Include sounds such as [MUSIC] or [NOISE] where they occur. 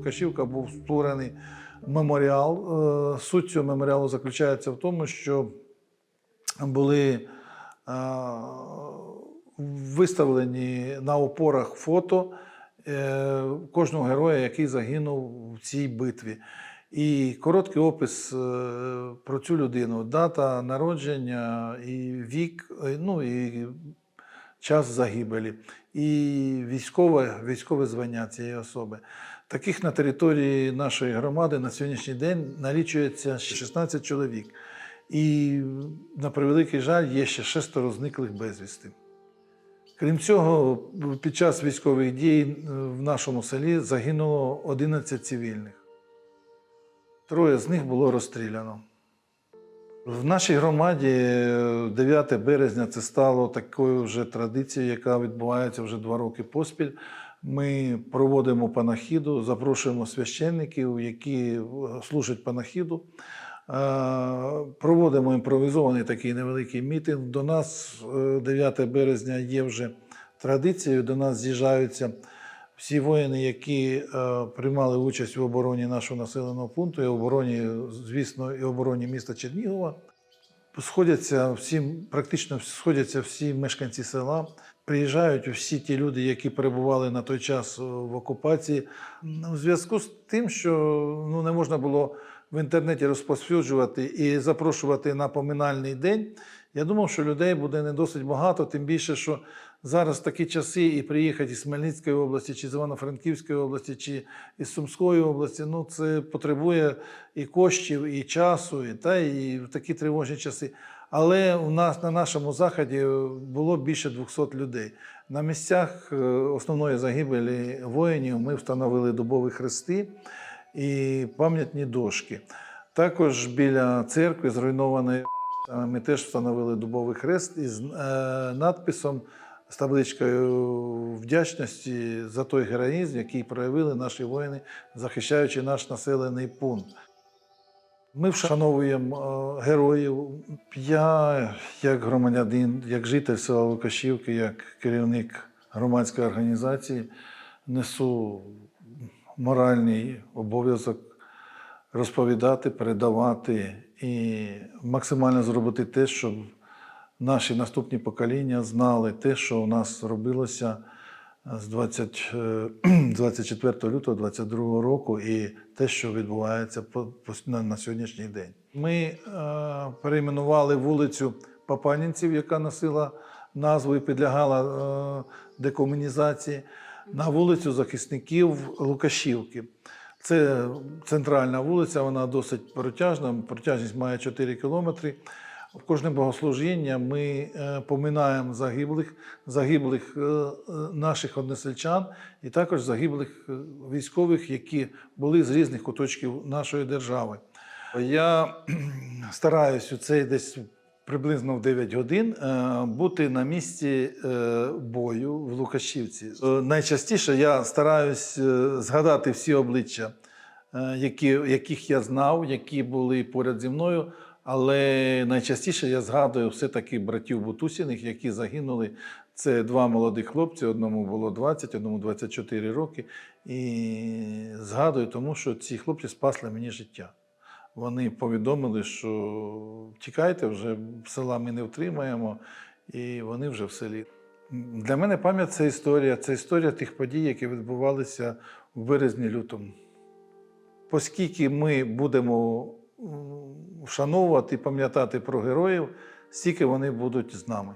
Лукашівка був створений меморіал. Е, Суть цього меморіалу заключається в тому, що були е, виставлені на опорах фото е, кожного героя, який загинув в цій битві. І короткий опис про цю людину, дата народження, і вік, ну і час загибелі, і військове, військове звання цієї особи. Таких на території нашої громади на сьогоднішній день налічується 16 чоловік. І, на превеликий жаль, є ще шестеро зниклих безвісти. Крім цього, під час військових дій е, в нашому селі загинуло 11 цивільних. Троє з них було розстріляно. В нашій громаді е, 9 березня це стало такою вже традицією, яка відбувається вже два роки поспіль. Ми проводимо панахіду, запрошуємо священників, які е, служать панахіду. Е, Проводимо імпровізований такий невеликий мітинг. До нас е, 9 березня є вже традицією. До нас з'їжджаються всі воїни, які е, приймали участь в обороні нашого населеного пункту, і обороні, звісно, і обороні міста Чернігова. Сходяться всі, практично сходяться всі мешканці села. Приїжджають всі ті люди, які перебували на той час е, в окупації. У зв'язку з тим, що ну, не можна було в інтернеті розповсюджувати і запрошувати на поминальний день. Я думав, що людей буде не досить багато, тим більше, що зараз такі часи і приїхати із Хмельницької області, чи з Івано-Франківської області, чи із Сумської області, ну це потребує і коштів, і часу, і, та, і в такі тривожні часи. Але у нас на нашому заході було більше 200 людей. На місцях е, основної загибелі воїнів ми встановили дубові хрести і пам'ятні дошки. Також біля церкви зруйнованої ми теж встановили дубовий хрест із е, надписом з табличкою вдячності за той героїзм, який проявили наші воїни, захищаючи наш населений пункт. Ми вшановуємо е, героїв. Я, як громадянин, як житель села Лукашівки, як керівник громадської організації, несу моральний обов'язок розповідати, передавати і максимально зробити те, щоб наші наступні покоління знали те, що у нас робилося з 20, е, [CLEARS THROAT] 24 лютого 22 року, і те, що відбувається на, на сьогоднішній день. Ми е, перейменували вулицю Папанінців, яка носила назву і підлягала е, декомунізації, на вулицю захисників Лукашівки. Це центральна вулиця, вона досить протяжна, протяжність має 4 кілометри. В кожне богослужіння ми е, поминаємо загиблих, загиблих е, наших односельчан і також загиблих е, військових, які були з різних куточків нашої держави. Я стараюсь у цей десь приблизно в 9 годин е, бути на місці е, бою в Лукашівці. Е, Найчастіше я стараюсь згадати всі обличчя, які, яких я знав, які були поряд зі мною. Але найчастіше я згадую все-таки братів Бутусіних, які загинули. Це два молодих хлопці, одному було 20, одному 24 роки. І згадую, тому що ці хлопці спасли мені життя. Вони повідомили, що тікайте, вже села ми не втримаємо, і вони вже в селі. Для мене пам'ять це історія, це історія тих подій, які відбувалися в березні-лютому. Оскільки ми будемо вшановувати і пам'ятати про героїв, стільки вони будуть з нами.